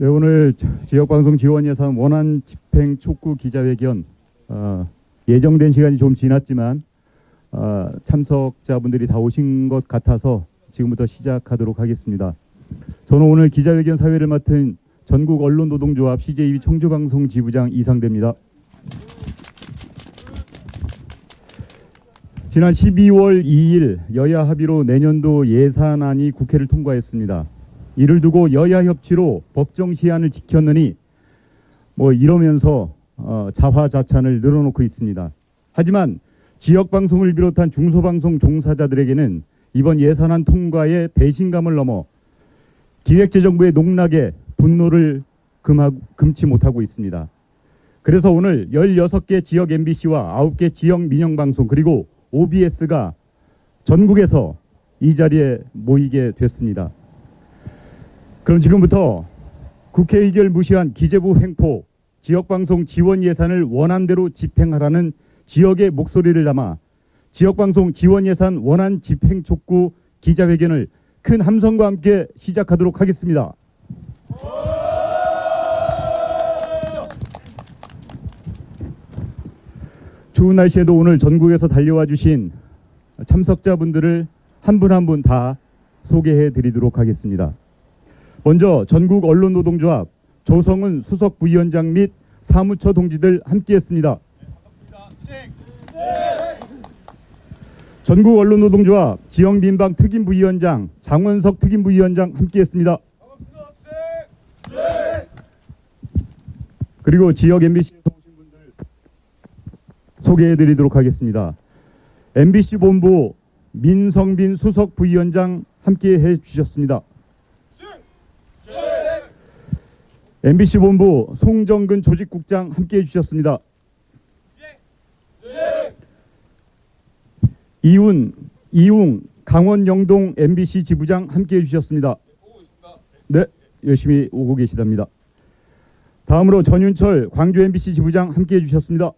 네, 오늘 지역방송 지원 예산 원안 집행 촉구 기자회견 어, 예정된 시간이 좀 지났지만 어, 참석자분들이 다 오신 것 같아서 지금부터 시작하도록 하겠습니다. 저는 오늘 기자회견 사회를 맡은 전국 언론노동조합 CJB 청주방송 지부장 이상대입니다. 지난 12월 2일 여야 합의로 내년도 예산안이 국회를 통과했습니다. 이를 두고 여야 협치로 법정 시한을 지켰느니 뭐 이러면서 어, 자화자찬을 늘어놓고 있습니다. 하지만 지역 방송을 비롯한 중소방송 종사자들에게는 이번 예산안 통과에 배신감을 넘어 기획재정부의 농락에 분노를 금하, 금치 못하고 있습니다. 그래서 오늘 16개 지역 MBC와 9개 지역 민영방송 그리고 OBS가 전국에서 이 자리에 모이게 됐습니다. 그럼 지금부터 국회 의결 무시한 기재부 횡포, 지역방송 지원 예산을 원안대로 집행하라는 지역의 목소리를 담아 지역방송 지원 예산 원안 집행 촉구 기자회견을 큰 함성과 함께 시작하도록 하겠습니다. 추운 날씨에도 오늘 전국에서 달려와 주신 참석자분들을 한 분 한 분 다 소개해 드리도록 하겠습니다. 먼저 전국 언론노동조합 조성은 수석 부위원장 및 사무처 동지들 함께했습니다. 전국 언론노동조합 지역민방 특임부위원장 장원석 특임부위원장 함께했습니다. 그리고 지역 MBC 오신 분들 소개해드리도록 하겠습니다. MBC 본부 민성빈 수석 부위원장 함께해 주셨습니다. MBC 본부 송정근 조직국장 함께해 주셨습니다. 이운 이웅 강원 영동 MBC 지부장 함께해 주셨습니다. 네, 열심히 오고 계시답니다. 다음으로 전윤철 광주 MBC 지부장 함께해 주셨습니다.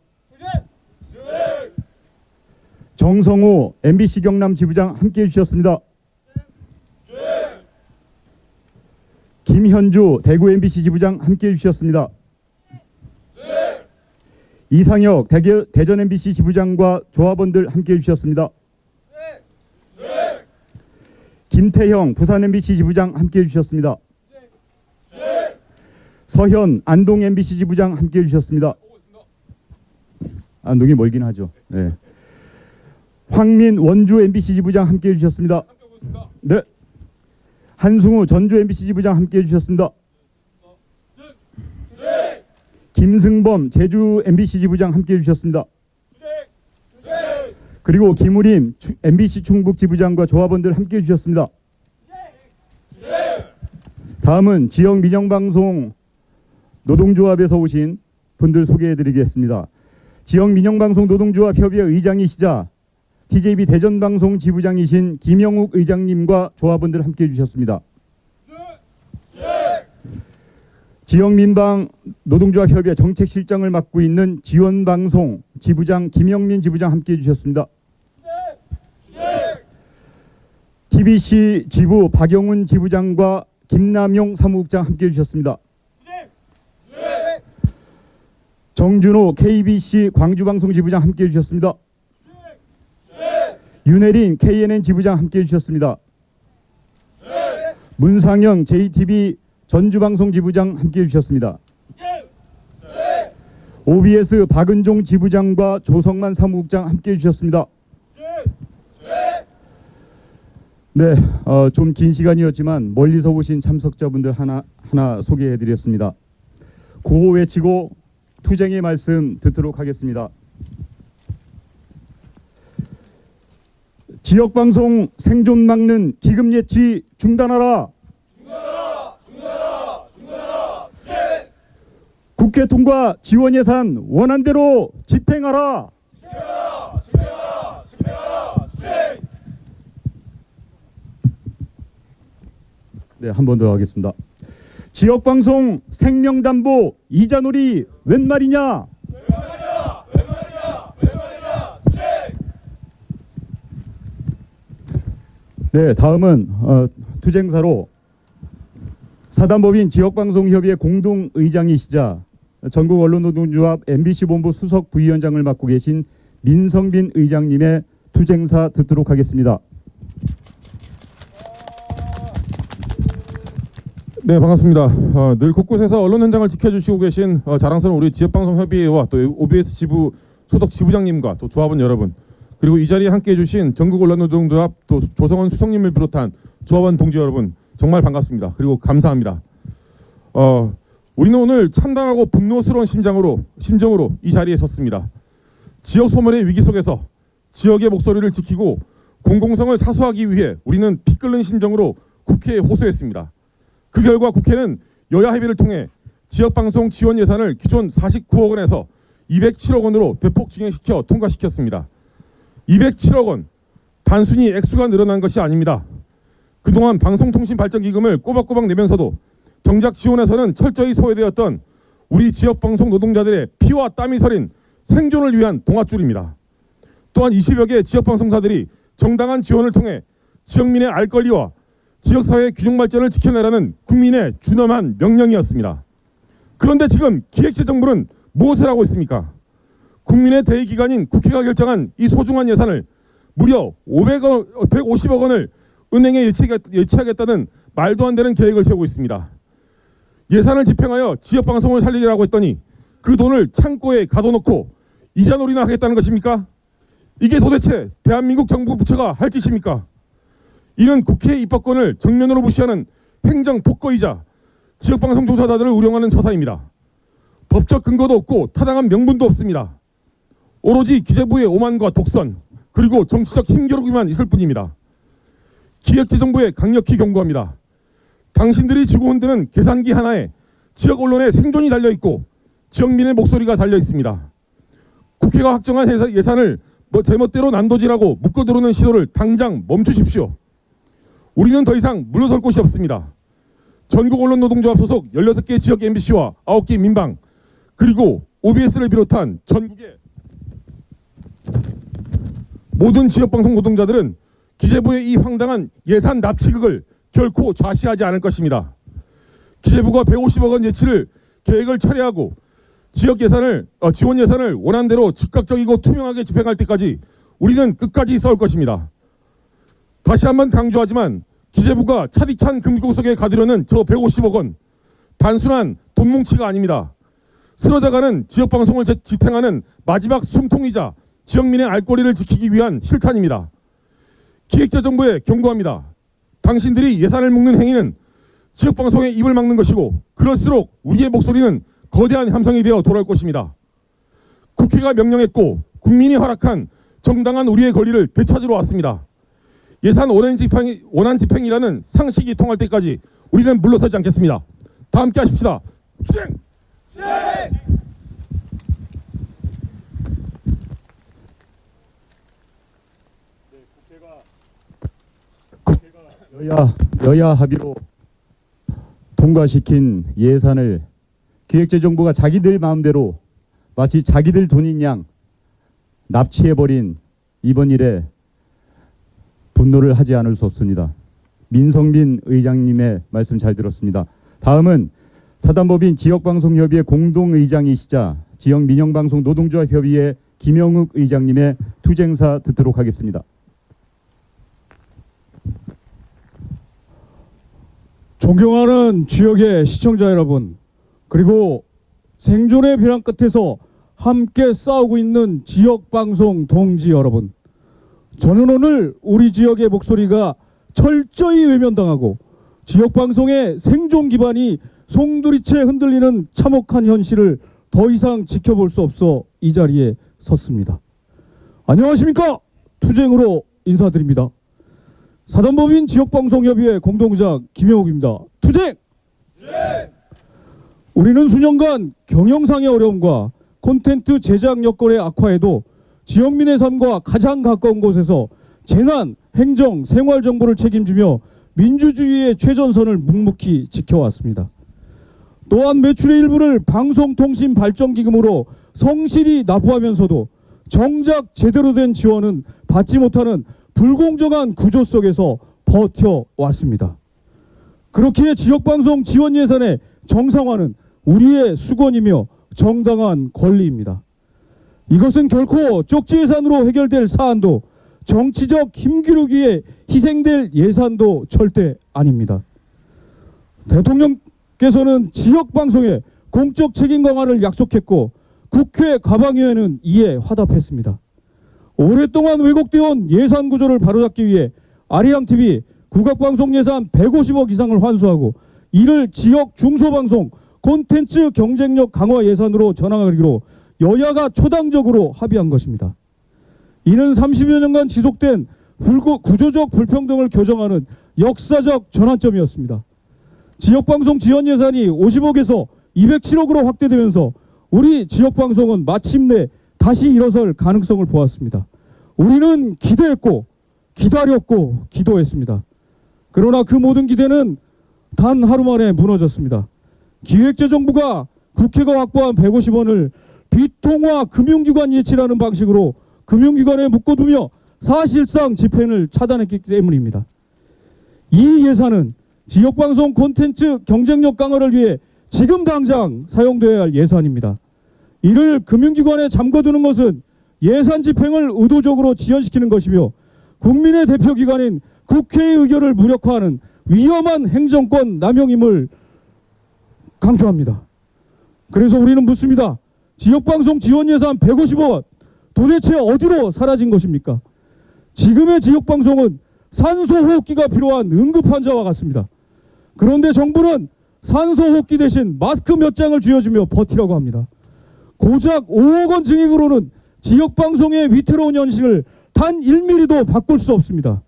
정성호 MBC 경남 지부장 함께해 주셨습니다. 김현주 대구 MBC 지부장 함께해 주셨습니다. 이상혁 대개, 대전 MBC 지부장과 조합원들 함께해 주셨습니다. 김태형 부산 MBC 지부장 함께해 주셨습니다. 서현 안동 MBC 지부장 함께해 주셨습니다. 안동이 멀긴 하죠. 네. 황민 원주 MBC 지부장 함께해 주셨습니다. 네. 한승우 전주 MBC 지부장 함께해 주셨습니다. 김승범 제주 MBC 지부장 함께해 주셨습니다. 그리고 김우림 추- MBC 충북 지부장과 조합원들 함께해 주셨습니다. 다음은 지역 민영방송 노동조합에서 오신 분들 소개해 드리겠습니다. 지역 민영방송 노동조합 협의회 의장이시자 TJB 대전방송 지부장이신 김영욱 의장님과 조합원들 함께 해 주셨습니다. 지역 민방 노동조합 협의회 정책실장을 맡고 있는 지원방송 지부장 김영민 지부장 함께 해 주셨습니다. TBC 지부 박영훈 지부장과 김남용 사무국장 함께 해 주셨습니다. 정준호 KBC 광주방송 지부장 함께 해 주셨습니다. 윤혜린 KNN 지부장 함께해 주셨습니다. 문상영 JTB 전주방송 지부장 함께해 주셨습니다. OBS 박은종 지부장과 조성만 사무국장 함께해 주셨습니다. 네, 어, 좀 긴 시간이었지만 멀리서 오신 참석자분들 하나 하나 소개해 드렸습니다. 구호 외치고 투쟁의 말씀 듣도록 하겠습니다. 지역 방송 생존 막는 기금 예치 중단하라. 국회 통과 지원 예산 원안대로 집행하라. 네, 한 번 더 하겠습니다. 지역 방송 생명담보 이자놀이 웬 말이냐? 네, 다음은 어, 투쟁사로 사단법인 지역방송협의회 공동의장이시자 전국 언론노동조합 MBC 본부 수석 부위원장을 맡고 계신 민성빈 의장님의 투쟁사 듣도록 하겠습니다. 네 반갑습니다. 어, 늘 곳곳에서 언론 현장을 지켜주시고 계신 어, 자랑스러운 우리 지역방송협의회와 또 OBS 지부 소속 지부장님과 또 조합원 여러분 그리고 이 자리에 함께해 주신 전국 언론노동조합 또 조성원 수석님을 비롯한 조합원 동지 여러분 정말 반갑습니다. 그리고 감사합니다. 어, 우리는 오늘 참담하고 분노스러운 심장으로 심정으로 이 자리에 섰습니다. 지역 소멸의 위기 속에서 지역의 목소리를 지키고 공공성을 사수하기 위해 우리는 피 끓는 심정으로 국회에 호소했습니다. 그 결과 국회는 여야 협의를 통해 지역방송 지원 예산을 기존 49억 원에서 207억 원으로 대폭 증액시켜 통과시켰습니다. 207억 원 단순히 액수가 늘어난 것이 아닙니다. 그동안 방송통신발전기금을 꼬박꼬박 내면서도 정작 지원에서는 철저히 소외되었던 우리 지역방송 노동자들의 피와 땀이 서린 생존을 위한 동아줄입니다. 또한 20여 개 지역방송사들이 정당한 지원을 통해 지역민의 알 권리와 지역사회의 균형 발전을 지켜내라는 국민의 준엄한 명령이었습니다. 그런데 지금 기획재정부는 무엇을 하고 있습니까? 국민의 대의기관인 국회가 결정한 이 소중한 예산을 무려 500원, 150억 원을 은행에 예치하겠- 예치하겠다는 말도 안 되는 계획을 세우고 있습니다. 예산을 집행하여 지역방송을 살리라고 했더니 그 돈을 창고에 가둬놓고 이자놀이나 하겠다는 것입니까? 이게 도대체 대한민국 정부 부처가 할 짓입니까? 이는 국회 입법권을 정면으로 무시하는 행정 폭거이자 지역방송 조사자들을 우려하는 처사입니다. 법적 근거도 없고 타당한 명분도 없습니다. 오로지 기재부의 오만과 독선 그리고 정치적 힘겨루기만 있을 뿐입니다. 기획재정부에 강력히 경고합니다. 당신들이 쥐고 흔드는 계산기 하나에 지역 언론의 생존이 달려 있고 지역민의 목소리가 달려 있습니다. 국회가 확정한 예산- 예산을 뭐 제멋대로 난도질하고 묶어 들어오는 시도를 당장 멈추십시오. 우리는 더 이상 물러설 곳이 없습니다. 전국 언론 노동조합 소속 16개 지역 MBC와 9개 민방 그리고 OBS를 비롯한 전국의 모든 지역방송 노동자들은 기재부의 이 황당한 예산 납치극을 결코 좌시하지 않을 것입니다. 기재부가 150억 원 예치를 계획을 철회하고 지역 예산을 어, 지원 예산을 원안대로 즉각적이고 투명하게 집행할 때까지 우리는 끝까지 싸울 것입니다. 다시 한번 강조하지만 기재부가 차디찬 금고석에 가두려는 저 150억 원 단순한 돈 뭉치가 아닙니다. 쓰러져가는 지역 방송을 제- 지탱하는 마지막 숨통이자 지역민의 알 권리를 지키기 위한 실탄입니다. 기획재정부에 경고합니다. 당신들이 예산을 묶는 행위는 지역방송의 입을 막는 것이고 그럴수록 우리의 목소리는 거대한 함성이 되어 돌아올 것입니다. 국회가 명령했고 국민이 허락한 정당한 우리의 권리를 되찾으러 왔습니다. 예산 원안 집행, 원안 집행이라는 상식이 통할 때까지 우리는 물러서지 않겠습니다. 다 함께 하십시다. 투쟁! 여야 여야 합의로 통과시킨 예산을 기획재정부가 자기들 마음대로 마치 자기들 돈인 양 납치해버린 이번 일에 분노를 하지 않을 수 없습니다. 민성빈 의장님의 말씀 잘 들었습니다. 다음은 사단법인 지역방송협의회 공동의장이시자 지역민영방송 노동조합 협의회 김영욱 의장님의 투쟁사 듣도록 하겠습니다. 존경하는 지역의 시청자 여러분, 그리고 생존의 벼랑 끝에서 함께 싸우고 있는 지역 방송 동지 여러분. 저는 오늘 우리 지역의 목소리가 철저히 외면당하고 지역 방송의 생존 기반이 송두리째 흔들리는 참혹한 현실을 더 이상 지켜볼 수 없어 이 자리에 섰습니다. 안녕하십니까? 투쟁으로 인사드립니다. 사단법인 지역방송협의회 공동의장 김영욱입니다. 투쟁! 우리는 수년간 경영상의 어려움과 콘텐츠 제작 여건의 악화에도 지역민의 삶과 가장 가까운 곳에서 재난, 행정, 생활 정보를 책임지며 민주주의의 최전선을 묵묵히 지켜왔습니다. 또한 매출의 일부를 방송통신 발전기금으로 성실히 납부하면서도 정작 제대로 된 지원은 받지 못하는 불공정한 구조 속에서 버텨왔습니다. 그렇기에 지역방송 지원 예산의 정상화는 우리의 수건이며 정당한 권리입니다. 이것은 결코 쪽지 예산으로 해결될 사안도 정치적 힘기르기 위해 희생될 예산도 절대 아닙니다. 대통령께서는 지역방송의 공적 책임 강화를 약속했고 국회 과방위원회는 이에 화답했습니다. 오랫동안 왜곡되어 온 예산 구조를 바로잡기 위해 아리랑TV 국악방송 예산 150억 이상을 환수하고 이를 지역 중소방송 콘텐츠 경쟁력 강화 예산으로 전환하기로 여야가 초당적으로 합의한 것입니다. 이는 30여 년간 지속된 구조적 불평등을 교정하는 역사적 전환점이었습니다. 지역방송 지원 예산이 50억에서 207억으로 확대되면서 우리 지역방송은 마침내 다시 일어설 가능성을 보았습니다. 우리는 기대했고 기다렸고 기도했습니다. 그러나 그 모든 기대는 단 하루 만에 무너졌습니다. 기획재정부가 국회가 확보한 150원을 비통화 금융기관 예치라는 방식으로 금융기관에 묶어두며 사실상 집행을 차단했기 때문입니다. 이 예산은 지역방송 콘텐츠 경쟁력 강화를 위해 지금 당장 사용되어야 할 예산입니다. 이를 금융기관에 잠궈두는 것은 예산 집행을 의도적으로 지연시키는 것이며 국민의 대표기관인 국회의 의결을 무력화하는 위험한 행정권 남용임을 강조합니다. 그래서 우리는 묻습니다. 지역방송 지원 예산 150억 도대체 어디로 사라진 것입니까? 지금의 지역방송은 산소호흡기가 필요한 응급환자와 같습니다. 그런데 정부는 산소호흡기 대신 마스크 몇 장을 쥐어주며 버티라고 합니다. 고작 5억 원 증액으로는 지역방송의 위태로운 현실을 단 1mm도 바꿀 수 없습니다.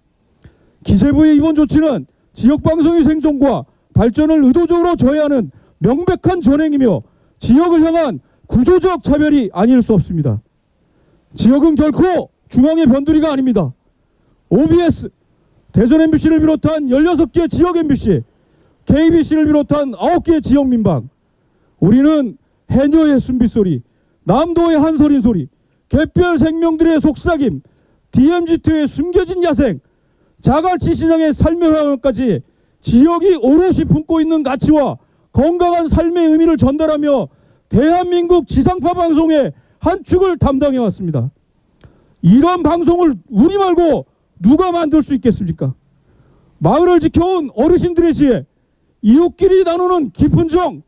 기재부의 이번 조치는 지역방송의 생존과 발전을 의도적으로 저해하는 명백한 전행이며 지역을 향한 구조적 차별이 아닐 수 없습니다. 지역은 결코 중앙의 변두리가 아닙니다. OBS, 대전 MBC를 비롯한 16개 지역 MBC, KBC를 비롯한 9개 지역 민방, 우리는 해녀의 숨빗소리, 남도의 한소린 소리, 개별 생명들의 속삭임, DMZ2의 숨겨진 야생, 자갈치 시장의 삶의 회원까지 지역이 오롯이 품고 있는 가치와 건강한 삶의 의미를 전달하며 대한민국 지상파 방송의 한 축을 담당해 왔습니다. 이런 방송을 우리 말고 누가 만들 수 있겠습니까? 마을을 지켜온 어르신들의 지혜, 이웃끼리 나누는 깊은 정,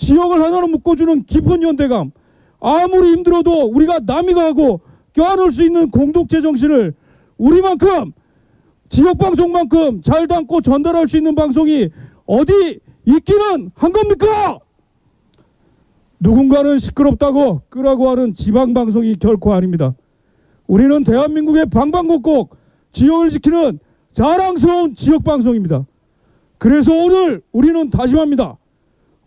지역을 하나로 묶어주는 깊은 연대감, 아무리 힘들어도 우리가 남이 가고 껴안을 수 있는 공동체 정신을 우리만큼 지역 방송만큼 잘 담고 전달할 수 있는 방송이 어디 있기는 한 겁니까? 누군가는 시끄럽다고 끄라고 하는 지방 방송이 결코 아닙니다. 우리는 대한민국의 방방곡곡 지역을 지키는 자랑스러운 지역 방송입니다. 그래서 오늘 우리는 다짐합니다.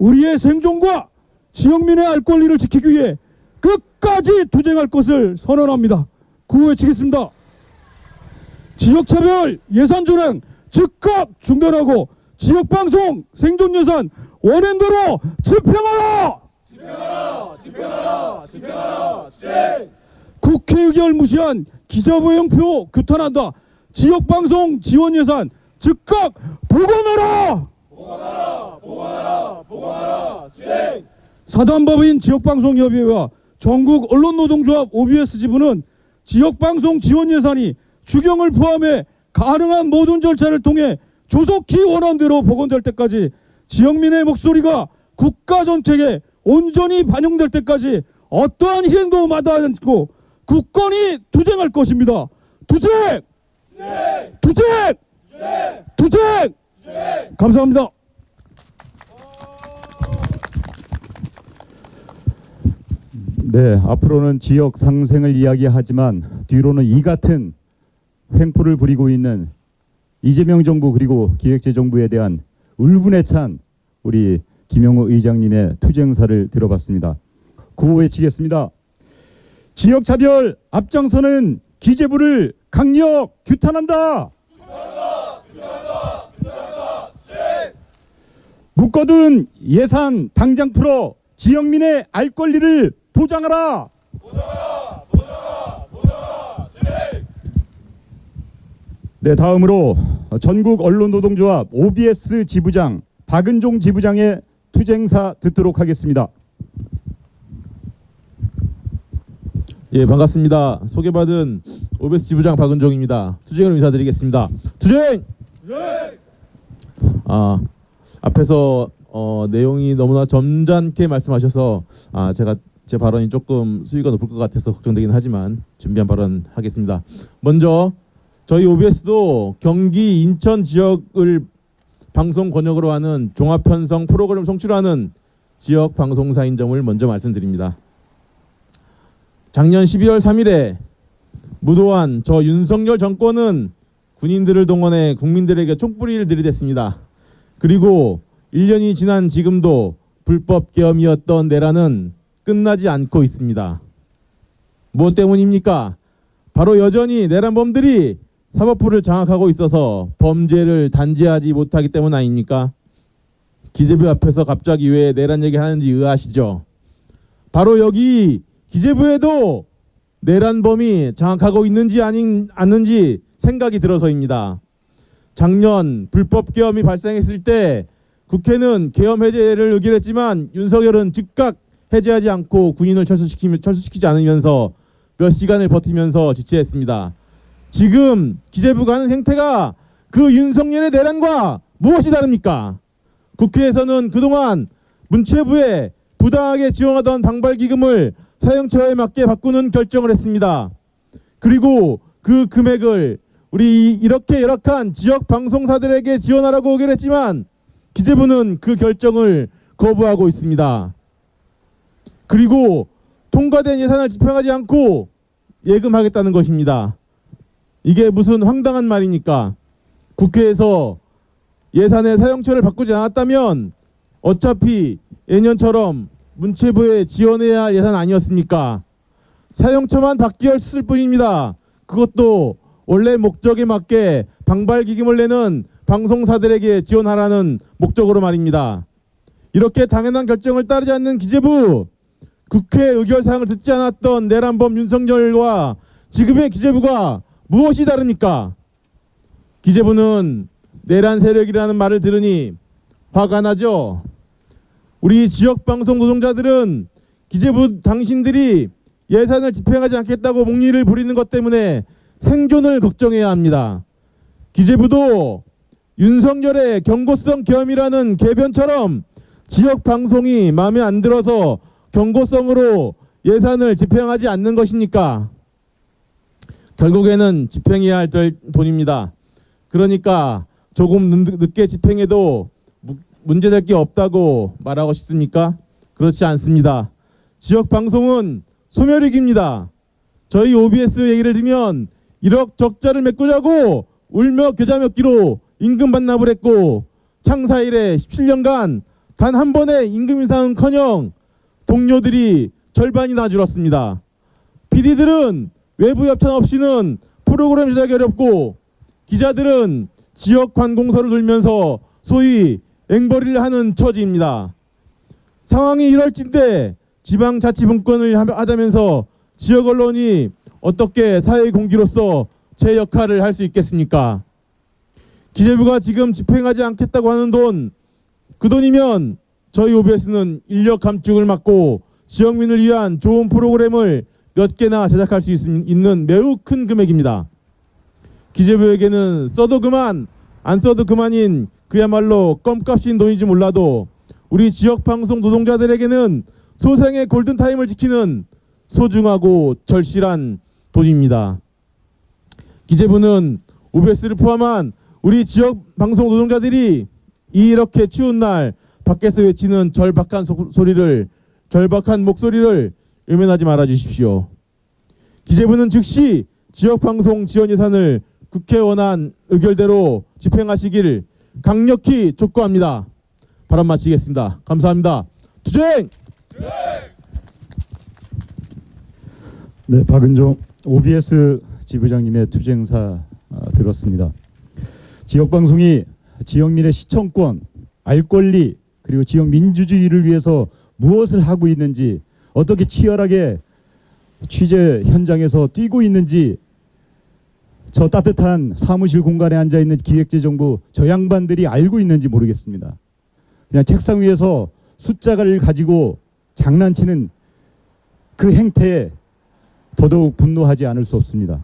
우리의 생존과 지역민의 알 권리를 지키기 위해 끝까지 투쟁할 것을 선언합니다. 구호 외치겠습니다. 지역차별 예산 조정 즉각 중단하고 지역방송 생존 예산 원행대로 집행하라! 국회 의결 무시한 기자부영표 규탄한다. 지역방송 지원 예산 즉각 사단법인 지역방송협의회와 전국 언론노동조합 OBS 지부는 지역방송 지원 예산이 추경을 포함해 가능한 모든 절차를 통해 조속히 원안대로 복원될 때까지 지역민의 목소리가 국가 정책에 온전히 반영될 때까지 어떠한 희생도 마다하지 않고 굳건히 투쟁할 것입니다. 투쟁! 투쟁! 투쟁! 감사합니다. 네, 앞으로는 지역 상생을 이야기하지만 뒤로는 이 같은 횡포를 부리고 있는 이재명 정부 그리고 기획재정부에 대한 울분에 찬 우리 김영호 의장님의 투쟁사를 들어봤습니다. 구호 외치겠습니다. 지역차별 앞장서는 기재부를 강력 규탄한다. 묶어둔 예산 당장 풀어 지역민의 알 권리를 보장하라. 네, 다음으로 전국 언론노동조합 OBS 지부장 박은종 지부장의 투쟁사 듣도록 하겠습니다. 예, 반갑습니다. 소개받은 오베스 지부장 박은종입니다. 투쟁을 인사드리겠습니다. 투쟁! 아, 앞에서 어, 내용이 너무나 점잖게 말씀하셔서 아, 제가 제 발언이 조금 수위가 높을 것 같아서 걱정되긴 하지만 준비한 발언 하겠습니다. 먼저 저희 OBS도 경기 인천 지역을 방송 권역으로 하는 종합 편성 프로그램 송출하는 지역 방송사인 점을 먼저 말씀드립니다. 작년 12월 3일에 무도한 저 윤석열 정권은 군인들을 동원해 국민들에게 촛불이를 들이댔습니다. 그리고 1년이 지난 지금도 불법 계엄이었던 내란은 끝나지 않고 있습니다. 무엇 때문입니까? 바로 여전히 내란범들이 사법부를 장악하고 있어서 범죄를 단죄하지 못하기 때문 아닙니까? 기재부 앞에서 갑자기 왜 내란 얘기 하는지 의아하시죠? 바로 여기 기재부에도 내란범이 장악하고 있는지 아닌 않는지 생각이 들어서입니다. 작년 불법 계엄이 발생했을 때 국회는 계엄 해제를 의결했지만 윤석열은 즉각 해제하지 않고 군인을 철수시키, 철수시키지 않으면서 몇 시간을 버티면서 지체했습니다. 지금 기재부가 하는 행태가 그 윤석열의 내란과 무엇이 다릅니까? 국회에서는 그동안 문체부에 부당하게 지원하던 방발기금을 사용처에 맞게 바꾸는 결정을 했습니다. 그리고 그 금액을 우리 이렇게 열악한 지역 방송사들에게 지원하라고 의결했지만 기재부는 그 결정을 거부하고 있습니다. 그리고 통과된 예산을 집행하지 않고 예금하겠다는 것입니다. 이게 무슨 황당한 말입니까? 국회에서 예산의 사용처를 바꾸지 않았다면 어차피 예년처럼 문체부에 지원해야 할 예산 아니었습니까? 사용처만 바뀌었을 뿐입니다. 그것도 원래 목적에 맞게 방발기금을 내는 방송사들에게 지원하라는 목적으로 말입니다. 이렇게 당연한 결정을 따르지 않는 기재부, 국회 의결사항을 듣지 않았던 내란범 윤석열과 지금의 기재부가 무엇이 다릅니까? 기재부는 내란 세력이라는 말을 들으니 화가 나죠. 우리 지역 방송 노동자들은 기재부 당신들이 예산을 집행하지 않겠다고 목리를 부리는 것 때문에 생존을 걱정해야 합니다. 기재부도 윤석열의 경고성 계엄이라는 개변처럼 지역 방송이 마음에 안 들어서 경고성으로 예산을 집행하지 않는 것입니까? 결국에는 집행해야 할될 돈입니다. 그러니까 조금 늦- 늦게 집행해도 무- 문제될 게 없다고 말하고 싶습니까? 그렇지 않습니다. 지역 방송은 소멸위기입니다. 저희 OBS 얘기를 들으면 1억 적자를 메꾸자고 울며 겨자 먹기로 임금 반납을 했고 창사 이래 17년간 단 한 번의 임금 인상은커녕 동료들이 절반이나 줄었습니다. PD들은 외부 협찬 없이는 프로그램 제작이 어렵고 기자들은 지역 관공서를 돌면서 소위 앵벌이를 하는 처지입니다. 상황이 이럴진데 지방자치분권을 하- 하자면서 지역 언론이 어떻게 사회 공기로서 제 역할을 할 수 있겠습니까? 기재부가 지금 집행하지 않겠다고 하는 돈, 그 돈이면 저희 OBS는 인력 감축을 막고 지역민을 위한 좋은 프로그램을 몇 개나 제작할 수 있, 있는 매우 큰 금액입니다. 기재부에게는 써도 그만, 안 써도 그만인 그야말로 껌값인 돈인지 몰라도 우리 지역 방송 노동자들에게는 소생의 골든타임을 지키는 소중하고 절실한 돈입니다. 기재부는 OBS를 포함한 우리 지역 방송 노동자들이 이렇게 추운 날 밖에서 외치는 절박한 소, 소리를 절박한 목소리를 외면하지 말아 주십시오. 기재부는 즉시 지역 방송 지원 예산을 국회 원안 의결대로 집행하시길 강력히 촉구합니다. 발언 마치겠습니다. 감사합니다. 투쟁! 네, 박은종 OBS 지부장님의 투쟁사 아, 들었습니다. 지역 방송이 지역민의 시청권, 알 권리 그리고 지역 민주주의를 위해서 무엇을 하고 있는지 어떻게 치열하게 취재 현장에서 뛰고 있는지 저 따뜻한 사무실 공간에 앉아 있는 기획재정부 저 양반들이 알고 있는지 모르겠습니다. 그냥 책상 위에서 숫자를 가지고 장난치는 그 행태에 더더욱 분노하지 않을 수 없습니다.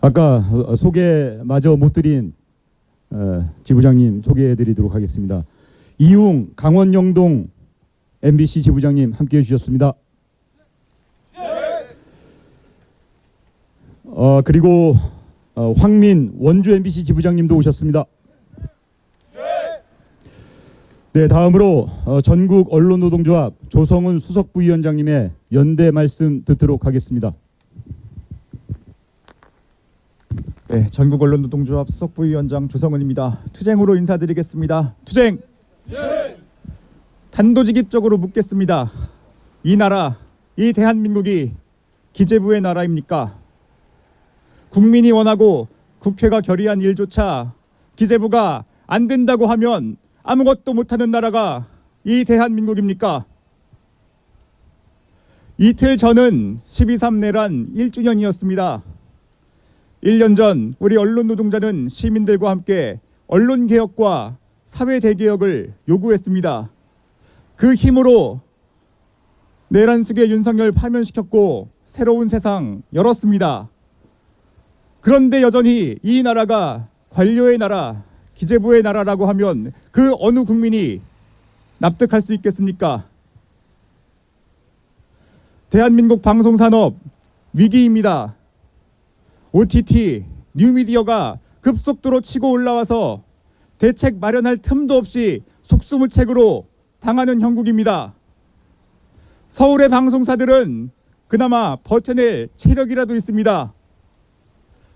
아까 어, 소개마저 못 드린 어, 지부장님 소개해 드리도록 하겠습니다. 이웅 강원 영동 MBC 지부장님 함께 해 주셨습니다. 어, 그리고 어, 황민 원주 MBC 지부장님도 오셨습니다. 네, 다음으로 어, 전국 언론노동조합 조성은 수석부위원장님의 연대 말씀 듣도록 하겠습니다. 네, 전국 언론노동조합 수석부위원장 조성은입니다. 투쟁으로 인사드리겠습니다. 투쟁. 단도직입적으로 묻겠습니다. 이 나라, 이 대한민국이 기재부의 나라입니까? 국민이 원하고 국회가 결의한 일조차 기재부가 안 된다고 하면 아무것도 못하는 나라가 이 대한민국입니까? 이틀 전은 12.3 내란 1주년이었습니다. 1년 전 우리 언론 노동자는 시민들과 함께 언론 개혁과 사회 대개혁을 요구했습니다. 그 힘으로 내란 속의 윤석열 파면시켰고 새로운 세상 열었습니다. 그런데 여전히 이 나라가 관료의 나라, 기재부의 나라라고 하면 그 어느 국민이 납득할 수 있겠습니까? 대한민국 방송산업 위기입니다. OTT, 뉴미디어가 급속도로 치고 올라와서 대책 마련할 틈도 없이 속수무책으로 당하는 형국입니다. 서울의 방송사들은 그나마 버텨낼 체력이라도 있습니다.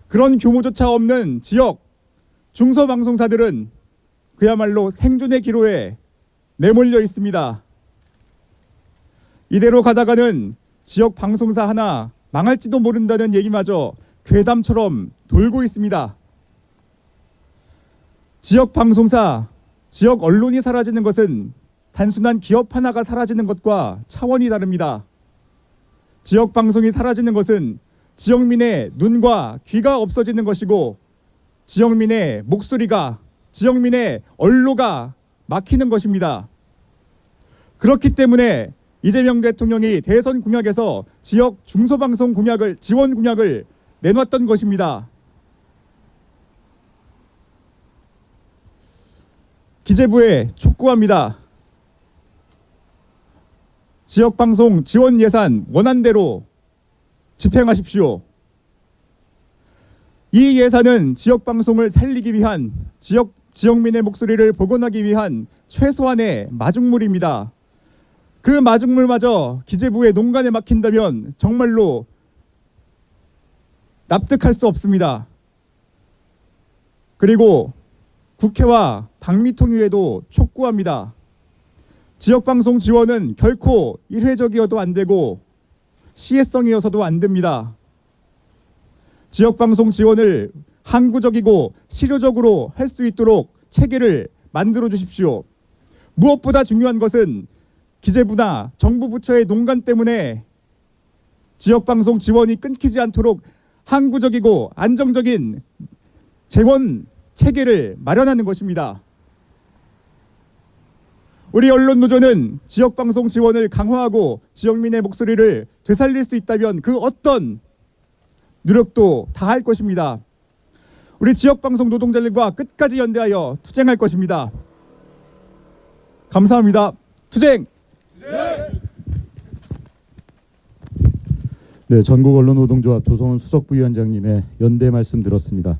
그런 규모조차 없는 지역 중소방송사들은 그야말로 생존의 기로에 내몰려 있습니다. 이대로 가다가는 지역 방송사 하나 망할지도 모른다는 얘기마저 괴담처럼 돌고 있습니다. 지역 방송사, 지역 언론이 사라지는 것은 단순한 기업 하나가 사라지는 것과 차원이 다릅니다. 지역 방송이 사라지는 것은 지역민의 눈과 귀가 없어지는 것이고 지역민의 목소리가 지역민의 언로가 막히는 것입니다. 그렇기 때문에 이재명 대통령이 대선 공약에서 지역 중소방송 공약을 지원 공약을 내놨던 것입니다. 기재부에 촉구합니다. 지역 방송 지원 예산 원안대로 집행하십시오. 이 예산은 지역 방송을 살리기 위한 지역 지역민의 목소리를 복원하기 위한 최소한의 마중물입니다. 그 마중물마저 기재부의 농간에 막힌다면 정말로 납득할 수 없습니다. 그리고 국회와 방미통위에도 촉구합니다. 지역방송 지원은 결코 일회적이어도 안 되고 시혜성이어서도 안 됩니다. 지역방송 지원을 항구적이고 실효적으로 할 수 있도록 체계를 만들어 주십시오. 무엇보다 중요한 것은 기재부나 정부 부처의 농간 때문에 지역방송 지원이 끊기지 않도록 항구적이고 안정적인 재원 체계를 마련하는 것입니다. 우리 언론 노조는 지역 방송 지원을 강화하고 지역민의 목소리를 되살릴 수 있다면 그 어떤 노력도 다할 것입니다. 우리 지역 방송 노동자들과 끝까지 연대하여 투쟁할 것입니다. 감사합니다. 투쟁! 네, 전국 언론노동조합 조성은 수석부위원장님의 연대 말씀 들었습니다.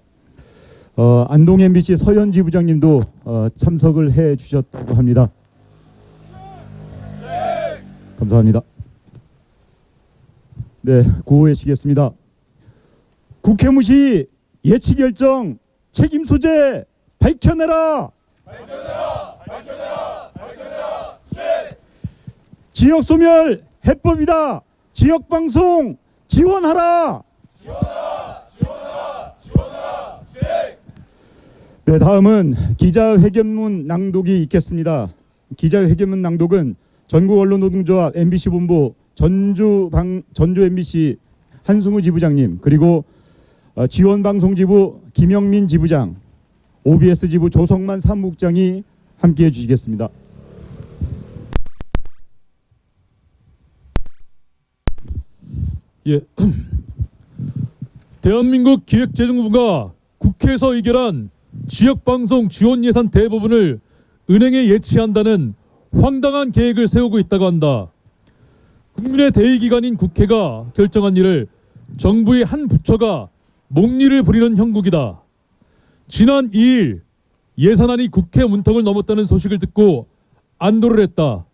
어, 안동 MBC 서현 지 부장님도 어, 참석을 해 주셨다고 합니다. 감사합니다. 네, 구호해시겠습니다. 국회 무시 예치 결정 책임 소재 밝혀내라. 지역 소멸 해법이다. 지역 방송 지원하라. 네, 다음은 기자회견문 낭독이 있겠습니다. 기자회견문 낭독은 전국 언론 노동조합 MBC 본부 전주 방 전주 MBC 한승우 지부장님 그리고 어, 지원방송지부 김영민 지부장, OBS 지부 조성만 사무국장이 함께해 주시겠습니다. 예. 대한민국 기획재정부가 국회에서 의결한 지역방송 지원 예산 대부분을 은행에 예치한다는 황당한 계획을 세우고 있다고 한다. 국민의 대의기관인 국회가 결정한 일을 정부의 한 부처가 목리를 부리는 형국이다. 지난 2일 예산안이 국회 문턱을 넘었다는 소식을 듣고 안도를 했다.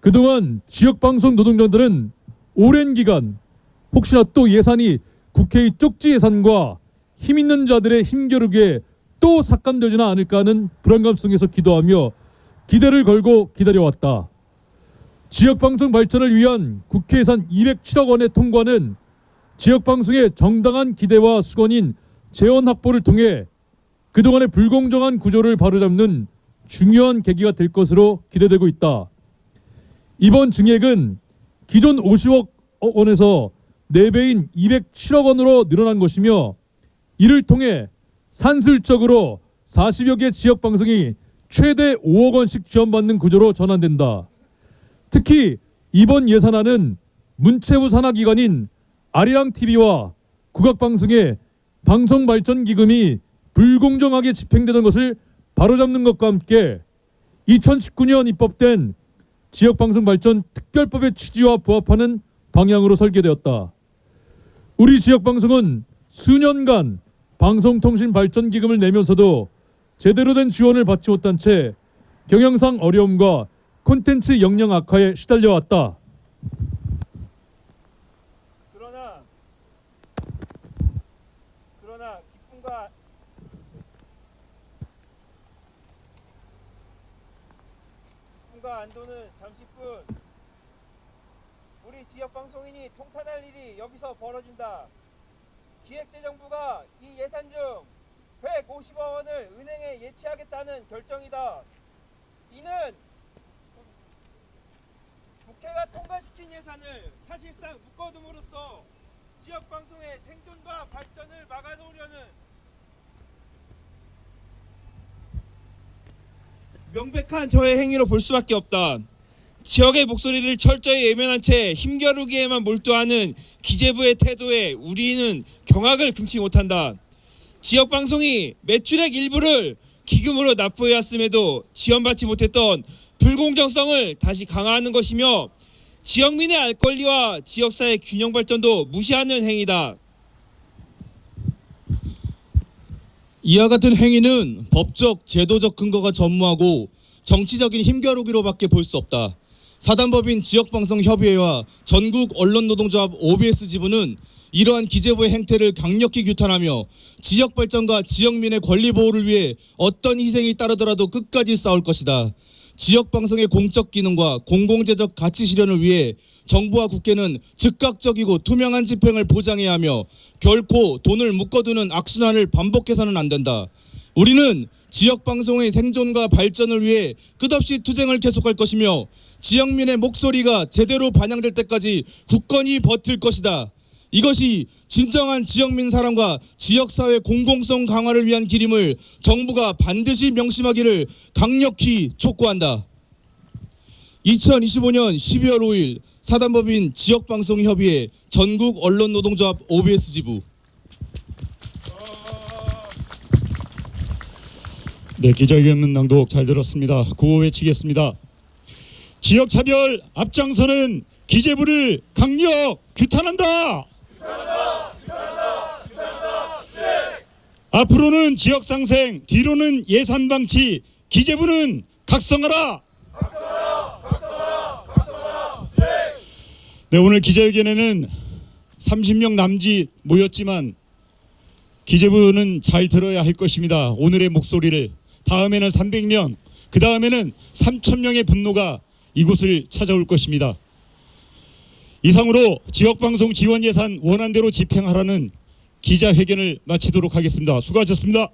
그동안 지역방송 노동자들은 오랜 기간 혹시나 또 예산이 국회의 쪽지 예산과 힘 있는 자들의 힘겨루기에 또 삭감되지는 않을까 하는 불안감 속에서 기도하며 기대를 걸고 기다려왔다. 지역방송 발전을 위한 국회 예산 207억 원의 통과는 지역방송의 정당한 기대와 수건인 재원 확보를 통해 그동안의 불공정한 구조를 바로잡는 중요한 계기가 될 것으로 기대되고 있다. 이번 증액은 기존 50억 원에서 4배인 207억 원으로 늘어난 것이며 이를 통해 산술적으로 40여 개 지역 방송이 최대 5억 원씩 지원받는 구조로 전환된다. 특히 이번 예산안은 문체부 산하기관인 아리랑 TV와 국악방송의 방송 발전 기금이 불공정하게 집행되던 것을 바로잡는 것과 함께 2019년 입법된 지역방송 발전 특별법의 취지와 부합하는 방향으로 설계되었다. 우리 지역방송은 수년간 방송통신 발전 기금을 내면서도 제대로 된 지원을 받지 못한 채 경영상 어려움과 콘텐츠 역량 악화에 시달려 왔다. 그러나 그러나 기쁨과 기쁨과 안도는 잠시뿐 우리 지역 방송인이 통탄할 일이 여기서 벌어진다. 기획재정부가 이 예산 중 150억 원을 은행에 예치하겠다는 결정이다. 이는 국회가 통과시킨 예산을 사실상 묶어둠으로써 지역 방송의 생존과 발전을 막아놓으려는 명백한 저의 행위로 볼 수밖에 없다. 지역의 목소리를 철저히 외면한 채 힘겨루기에만 몰두하는 기재부의 태도에 우리는 경악을 금치 못한다. 지역 방송이 매출액 일부를 기금으로 납부해왔음에도 지원받지 못했던 불공정성을 다시 강화하는 것이며 지역민의 알 권리와 지역사회 균형 발전도 무시하는 행위다. 이와 같은 행위는 법적, 제도적 근거가 전무하고 정치적인 힘겨루기로밖에 볼 수 없다. 사단법인 지역방송협의회와 전국 언론노동조합 OBS 지부는 이러한 기재부의 행태를 강력히 규탄하며 지역 발전과 지역민의 권리 보호를 위해 어떤 희생이 따르더라도 끝까지 싸울 것이다. 지역 방송의 공적 기능과 공공재적 가치 실현을 위해 정부와 국회는 즉각적이고 투명한 집행을 보장해야 하며 결코 돈을 묶어두는 악순환을 반복해서는 안 된다. 우리는 지역 방송의 생존과 발전을 위해 끝없이 투쟁을 계속할 것이며 지역민의 목소리가 제대로 반영될 때까지 굳건히 버틸 것이다. 이것이 진정한 지역민 사랑과 지역사회 공공성 강화를 위한 길임을 정부가 반드시 명심하기를 강력히 촉구한다. 2025년 12월 5일 사단법인 지역방송협의회 전국 언론노동조합 OBS 지부 네, 기자회견 낭독 잘 들었습니다. 구호 외치겠습니다. 지역 차별 앞장서는 기재부를 강력 규탄한다. 앞으로는 지역 상생, 뒤로는 예산 방치, 기재부는 각성하라. 네, 오늘 기자회견에는 30명 남짓 모였지만 기재부는 잘 들어야 할 것입니다. 오늘의 목소리를 다음에는 300명, 그 다음에는 3,000명의 분노가 이곳을 찾아올 것입니다. 이상으로 지역방송 지원 예산 원안대로 집행하라는 기자회견을 마치도록 하겠습니다. 수고하셨습니다.